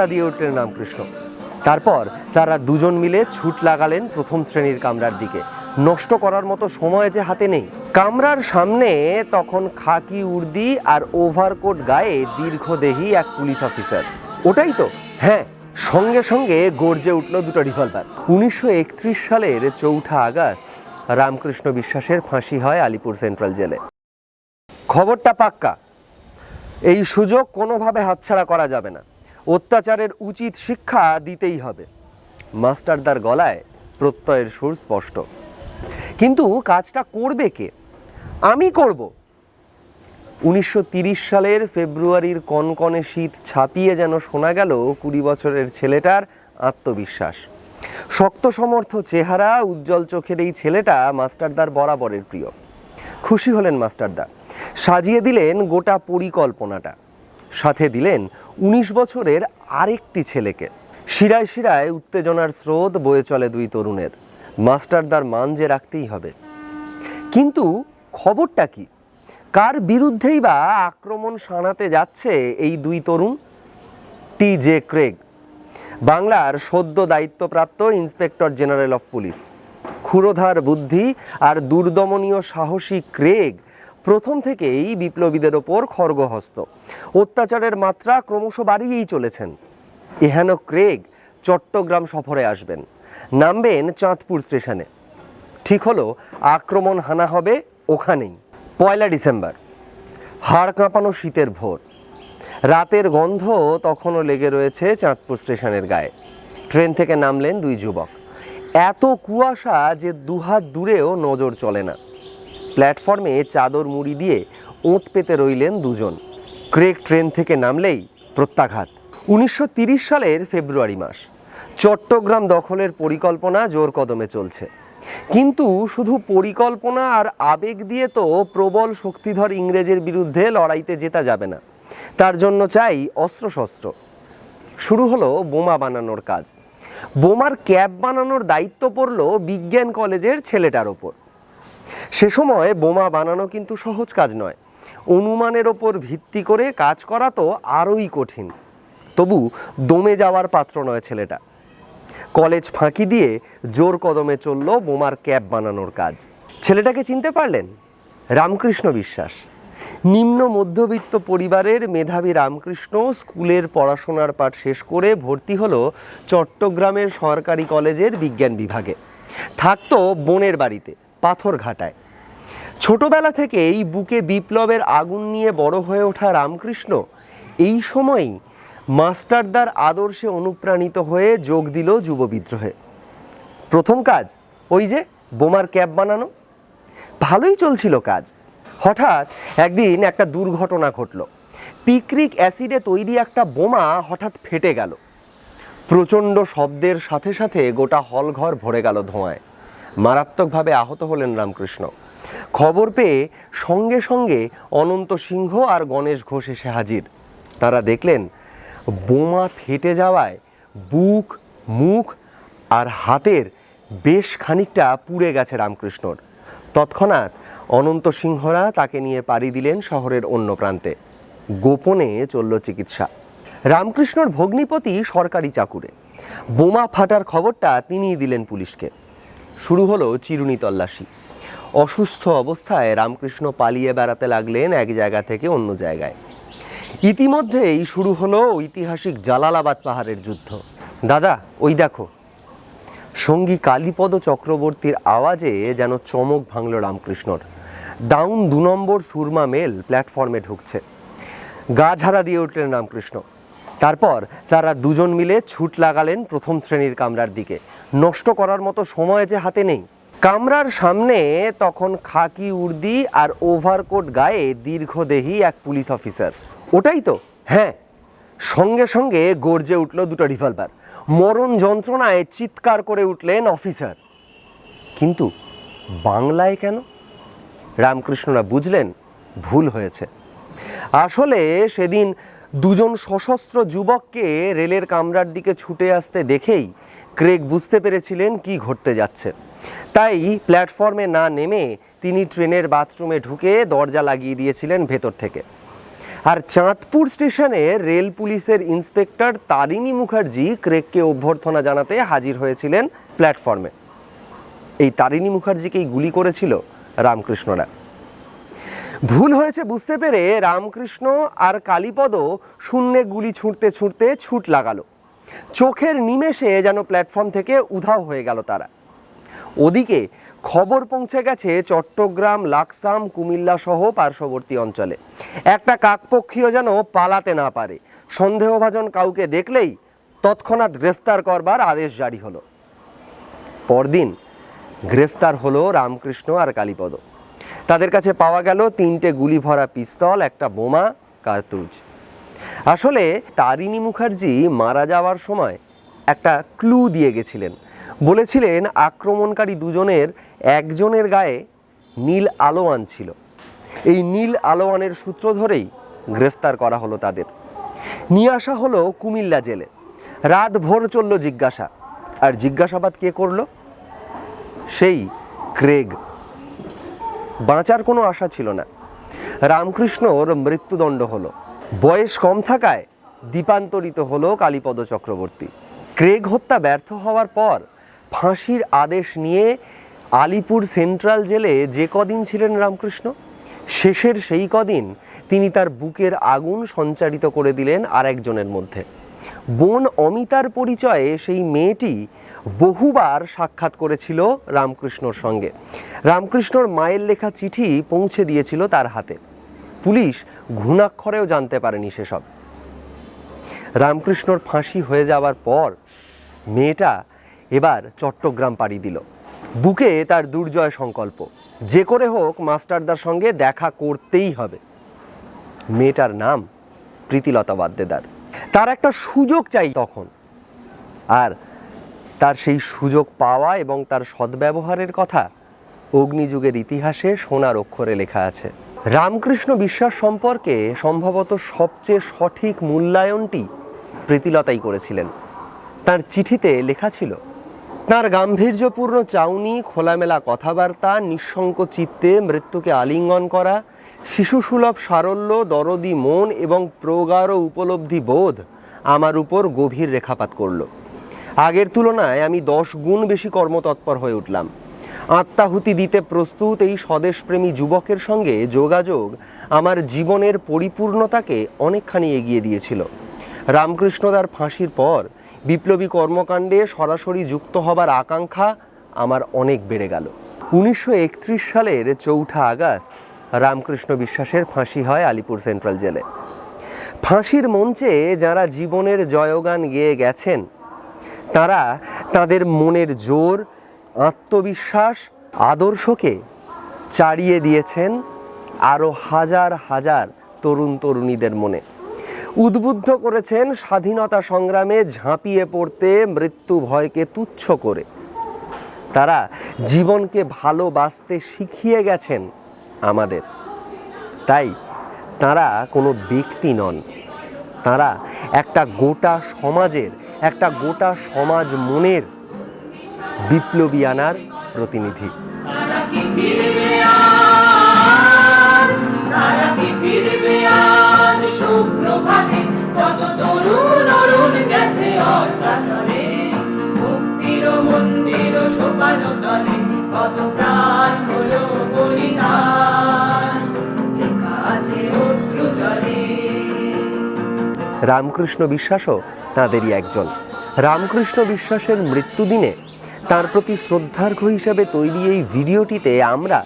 হারা দিয়ে উঠলেন রামকৃষ্ণ। তারপর তারা দুজন মিলে ছুট লাগালেন প্রথম শ্রেণির কামরার দিকে। নষ্ট করার মতো সময় যে হাতে নেই। কামরার সামনে তখন খাকি উর্দি আর ওভারকোট গায়ে দীর্ঘদেহী এক পুলিশ অফিসার। ওটাই তো। হ্যাঁ সঙ্গে সঙ্গে গর্জে উঠল দুটো রিভলভার। উনিশশো একত্রিশ সালের চৌঠা আগস্ট রামকৃষ্ণ বিশ্বাসের ফাঁসি হয় আলিপুর সেন্ট্রাল জেলে। খবরটা পাক্কা। এই সুযোগ কোনোভাবে হাতছাড়া করা যাবে না। অত্যাচারের উচিত শিক্ষা দিতেই হবে। মাস্টারদার গলায় প্রত্যয়ের সুর স্পষ্ট। কিন্তু কাজটা করবে কে? আমি করব। উনিশশো সালের ফেব্রুয়ারির কনকনে শীত ছাপিয়ে যেন শোনা গেল কুড়ি বছরের ছেলেটার আত্মবিশ্বাস। শক্ত সমর্থ চেহারা, উজ্জ্বল চোখের এই ছেলেটা মাস্টারদার বরাবরের প্রিয়। খুশি হলেন মাস্টারদা। সাজিয়ে দিলেন গোটা পরিকল্পনাটা। সাথে দিলেন উনিশ বছরের আরেকটি ছেলেকে। শিরায় শিরায় উত্তেজনার স্রোত বয়ে চলে দুই তরুণের। মাস্টারদার মান যে রাখতেই হবে। কিন্তু খবরটা কি? কার বিরুদ্ধেই বা আক্রমণ শানাতে যাচ্ছে এই দুই তরুণ? T J Craig. বাংলার সদ্য দায়িত্বপ্রাপ্ত ইন্সপেক্টর জেনারেল অফ পুলিশ। ক্ষুরোধার বুদ্ধি আর দুর্দমনীয় সাহসী ক্রেগ প্রথম থেকেই বিপ্লবীদের ওপর খর্গহস্ত। অত্যাচারের মাত্রা ক্রমশ বাড়িয়েই চলেছেন। এহেন ক্রেগ চট্টগ্রাম সফরে আসবেন। নামবেন চাঁদপুর স্টেশনে। ঠিক হলো, আক্রমণ হানা হবে ওখানেই। পয়লা ডিসেম্বর, হাড় কাঁপানো শীতের ভোর। রাতের গন্ধ তখনও লেগে রয়েছে চাঁদপুর স্টেশনের গায়ে। ট্রেন থেকে নামলেন দুই যুবক। এত কুয়াশা যে দুহাত দূরেও নজর চলে না। প্ল্যাটফর্মে চাদর মুড়ি দিয়ে ওঁত পেতে রইলেন দুজন। ক্রেক ট্রেন থেকে নামলেই প্রত্যাঘাত। উনিশশো সালের ফেব্রুয়ারি মাস। চট্টগ্রাম দখলের পরিকল্পনা জোর কদমে চলছে। কিন্তু শুধু পরিকল্পনা আর আবেগ দিয়ে তো প্রবল শক্তিধর ইংরেজের বিরুদ্ধে লড়াইতে জেতা যাবে না। তার জন্য চাই অস্ত্রশস্ত্র। শুরু হলো বোমা বানানোর কাজ। বোমার ক্যাপ বানানোর দায়িত্ব পড়ল বিজ্ঞান কলেজের ছেলেটার ওপর। সে সময় বোমা বানানো কিন্তু সহজ কাজ নয়। অনুমানের ওপর ভিত্তি করে কাজ করা তো আরোই কঠিন। তবু দমে যাওয়ার পাত্র নয় ছেলেটা। কলেজ ফাঁকি দিয়ে জোর কদমে চলল বোমার ক্যাপ বানানোর কাজ। ছেলেটাকে চিনতে পারলেন? রামকৃষ্ণ বিশ্বাস। নিম্ন মধ্যবিত্ত পরিবারের মেধাবী রামকৃষ্ণ স্কুলের পড়াশোনার পাঠ শেষ করে ভর্তি হলো চট্টগ্রামের সরকারি কলেজের বিজ্ঞান বিভাগে। থাকতো বোনের বাড়িতে, পাথরঘাটায়। ছোটবেলা থেকেই বুকে বিপ্লবের আগুন নিয়ে বড় হয়ে ওঠা রামকৃষ্ণ এই সময়ই মাস্টারদার আদর্শে অনুপ্রাণিত হয়ে যোগ দিল যুব বিদ্রোহে। প্রথম কাজ, ওই যে বোমার ক্যাব বানানো। ভালোই চলছিল কাজ। হঠাৎ একদিন একটা দুর্ঘটনা ঘটল। পিকরিক অ্যাসিডে তৈরি একটা বোমা হঠাৎ ফেটে গেল। প্রচণ্ড শব্দের সাথে সাথে গোটা হলঘর ভরে গেল ধোঁয়ায়। মারাত্মকভাবে আহত হলেন রামকৃষ্ণ। খবর পেয়ে সঙ্গে সঙ্গে অনন্ত সিংহ আর গণেশ ঘোষ এসে হাজির। তারা দেখলেন, বোমা ফেটে যাওয়ায় বুক, মুখ আর হাতের বেশ খানিকটা পুড়ে গেছে রামকৃষ্ণর। তৎক্ষণাৎ অনন্ত সিংহরা তাকে নিয়ে পাড়ি দিলেন শহরের অন্য প্রান্তে। গোপনে চলল চিকিৎসা। রামকৃষ্ণর ভগ্নিপতি সরকারি চাকুরে। বোমা ফাটার খবরটা তিনিই দিলেন পুলিশকে। শুরু হলো চিরুনি তল্লাশি। অসুস্থ অবস্থায় রামকৃষ্ণ পালিয়ে বেড়াতে লাগলেন এক জায়গা থেকে অন্য জায়গায়। ইতিমধ্যেই শুরু হলো ঐতিহাসিক জালালাবাদ পাহাড়ের যুদ্ধ। দাদা, ওই দেখো সঙ্গী কালীপদ চক্রবর্তীর আওয়াজে যেন চমক ভাঙল রামকৃষ্ণর। ডাউন দু নম্বর সুরমা মেল প্ল্যাটফর্মে ঢুকছে। গা ঝাড়া দিয়ে উঠলেন রামকৃষ্ণ। তারপর তারা দুজন মিলে ছুট লাগালেন প্রথম শ্রেণির কামরার দিকে। নষ্ট করার মতো সময় যে হাতে নেই। কামরার সামনে তখন খাকি উর্দি আর ওভারকোট গায়ে দীর্ঘদেহী এক পুলিশ অফিসার। ওটাই তো? হ্যাঁ সঙ্গে সঙ্গে গর্জে উঠল দুটো রিভলভার। মরণ যন্ত্রণায় চিৎকার করে উঠলেন অফিসার। কিন্তু বাংলায় কেন? রামকৃষ্ণরা বুঝলেন ভুল হয়েছে। আসলে সেদিন দুজন সশস্ত্র যুবককে রেলের কামরার দিকে ছুটে আসতে দেখেই ক্রেগ বুঝতে পেরেছিলেন কি ঘটতে যাচ্ছে। তাই প্ল্যাটফর্মে না নেমে তিনি ট্রেনের বাথরুমে ঢুকে দরজা লাগিয়ে দিয়েছিলেন ভেতর থেকে। আর চাঁদপুর স্টেশনে রেল পুলিশের ইন্সপেক্টর তারিণী মুখার্জি ক্রেককে অভ্যর্থনা জানাতে হাজির হয়েছিলেন প্ল্যাটফর্মে। এই তারিণী মুখার্জিকেই গুলি করেছিল রামকৃষ্ণরা ভুল হয়েছে বুঝতে পেরে রামকৃষ্ণ আর কালীপদ শূন্যে গুলি ছুঁড়তে ছুঁড়তে ছুট লাগালো। চোখের নিমেষে যেন প্ল্যাটফর্ম থেকে উধাও হয়ে গেল তারা। ওদিকে খবর পৌঁছে গেছে চট্টগ্রাম, লাকসাম, কুমিল্লা সহ পার্শ্ববর্তী অঞ্চলে। একটা কাকপক্ষীয় যেন পালাতে না পারে। সন্দেহভাজন কাউকে দেখলেই তৎক্ষণাৎ গ্রেফতার করবার আদেশ জারি হলো। পরদিন গ্রেফতার হলো রামকৃষ্ণ আর কালীপদ। তাদের কাছে পাওয়া গেল তিনটে গুলি ভরা পিস্তল, একটা বোমা, কার্তুজ। আসলে তারিণী মুখার্জি মারা যাওয়ার সময় একটা ক্লু দিয়ে গেছিলেন। বলেছিলেন, আক্রমণকারী দুজনের একজনের গায়ে নীল আলোয়ান ছিল। এই নীল আলোয়ানের সূত্র ধরেই গ্রেফতার করা হলো তাদের। নিয়ে আসা হলো কুমিল্লা জেলে। রাত ভোর চলল জিজ্ঞাসা। আর জিজ্ঞাসাবাদ কে করল? সেই ক্রেগ। বাঁচার কোনো আশা ছিল না। রামকৃষ্ণর মৃত্যুদণ্ড হলো। বয়স কম থাকায় দ্বীপান্তরিত হলো কালীপদ চক্রবর্তী। ক্রেগ হত্যা ব্যর্থ হওয়ার পর ফাঁসির আদেশ নিয়ে আলিপুর সেন্ট্রাল জেলে যে কদিন ছিলেন রামকৃষ্ণ? শেষের সেই কদিন তিনি তার বুকের আগুন সঞ্চারিত করে দিলেন আরেকজনের মধ্যে। বোন অমিতার পরিচয়ে সেই মেয়েটি বহুবার সাক্ষাৎ করেছিল রামকৃষ্ণর সঙ্গে। রামকৃষ্ণর মায়ের লেখা চিঠি পৌঁছে দিয়েছিল তার হাতে। পুলিশ ঘুণাক্ষরেও জানতে পারেনি সেসব। রামকৃষ্ণর ফাঁসি হয়ে যাওয়ার পর মেয়েটা এবার চট্টগ্রাম পাড়ি দিল। বুকে তার দুর্জয় সংকল্প। যে করে হোক মাস্টারদার সঙ্গে দেখা করতেই হবে। মেয়েটার নাম প্রীতিলতা বাদ্দেদার তার একটা সুযোগ চাই তখন। আর তার সেই সুযোগ পাওয়া এবং তার সদ্ব্যবহারের কথা অগ্নিযুগের ইতিহাসে সোনার অক্ষরে লেখা আছে। রামকৃষ্ণ বিশ্বাস সম্পর্কে সম্ভবত সবচেয়ে সঠিক মূল্যায়নটি প্রীতিলতাই করেছিলেন। তার চিঠিতে লেখা ছিল তার গাম্ভীর্যপূর্ণ চাউনি, খোলামেলা কথাবার্তা, নিঃসঙ্ক চিত্তে মৃত্যুকে আলিঙ্গন করা, শিশুসুলভ সারল্য, দরদি মন এবং প্রগাঢ় উপলব্ধি বোধ আমার উপর গভীর রেখাপাত করল। আগের তুলনায় আমি দশ গুণ বেশি কর্মতৎপর হয়ে উঠলাম। আত্মাহুতি দিতে প্রস্তুত এই স্বদেশপ্রেমী যুবকের সঙ্গে যোগাযোগ আমার জীবনের পরিপূর্ণতাকে অনেকখানি এগিয়ে দিয়েছিল। রামকৃষ্ণদার ফাঁসির পর বিপ্লবী কর্মকাণ্ডে সরাসরি যুক্ত হবার আকাঙ্ক্ষা আমার অনেক বেড়ে গেল। উনিশশো একত্রিশ সালের চৌঠা আগস্ট রামকৃষ্ণ বিশ্বাসের ফাঁসি হয় আলিপুর সেন্ট্রাল জেলে। ফাঁসির মঞ্চে যারা জীবনের জয়গান গেয়ে গেছেন, তারা তাদের মনের জোর, আত্মবিশ্বাস, আদর্শকে চাড়িয়ে দিয়েছেন আরও হাজার হাজার তরুণ তরুণীদের মনে। উদ্বুদ্ধ করেছেন স্বাধীনতা সংগ্রামে ঝাঁপিয়ে পড়তে মৃত্যু ভয়কে তুচ্ছ করে। তারা জীবনকে ভালোবাসতে শিখিয়ে গেছেন আমাদের। তাই তারা কোনো ব্যক্তি নন। তারা একটা গোটা সমাজের, একটা গোটা সমাজ মনের বিপ্লবী আনার প্রতিনিধি। রামকৃষ্ণ বিশ্বাসও তাঁদেরই একজন। রামকৃষ্ণ বিশ্বাসের মৃত্যুদিনে তার প্রতি শ্রদ্ধার্ঘ্য হিসেবে তৈরি এই ভিডিওটিতে আমরা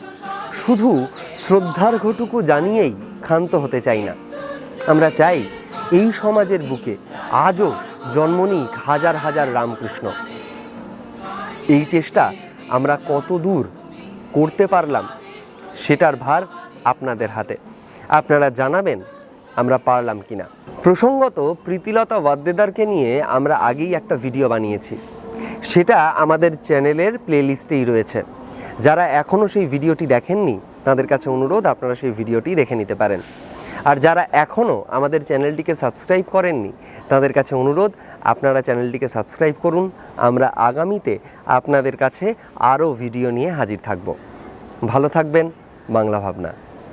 শুধু শ্রদ্ধার্ঘ্যটুকু জানিয়েই ক্ষান্ত হতে চাই না। আমরা চাই এই সমাজের বুকে আজও জন্ম নিক হাজার হাজার রামকৃষ্ণ। এই চেষ্টা আমরা কত দূর করতে পারলাম, সেটার ভার আপনাদের হাতে। আপনারা জানাবেন আমরা পারলাম কিনা। প্রসঙ্গত প্রীতিলতা ওয়াদ্দেদারকে নিয়ে আমরা আগেই একটা ভিডিও বানিয়েছি। সেটা আমাদের চ্যানেলের প্লেলিস্টেই রয়েছে। যারা এখনও সেই ভিডিওটি দেখেননি, তাদের কাছে অনুরোধ, আপনারা সেই ভিডিওটি দেখে নিতে পারেন। আর যারা এখনও আমাদের চ্যানেলটিকে সাবস্ক্রাইব করেননি, তাদের কাছে অনুরোধ, আপনারা চ্যানেলটিকে সাবস্ক্রাইব করুন। আমরা আগামীতে আপনাদের কাছে আরও ভিডিও নিয়ে হাজির থাকব। ভালো থাকবেন, বাংলা ভাবনা।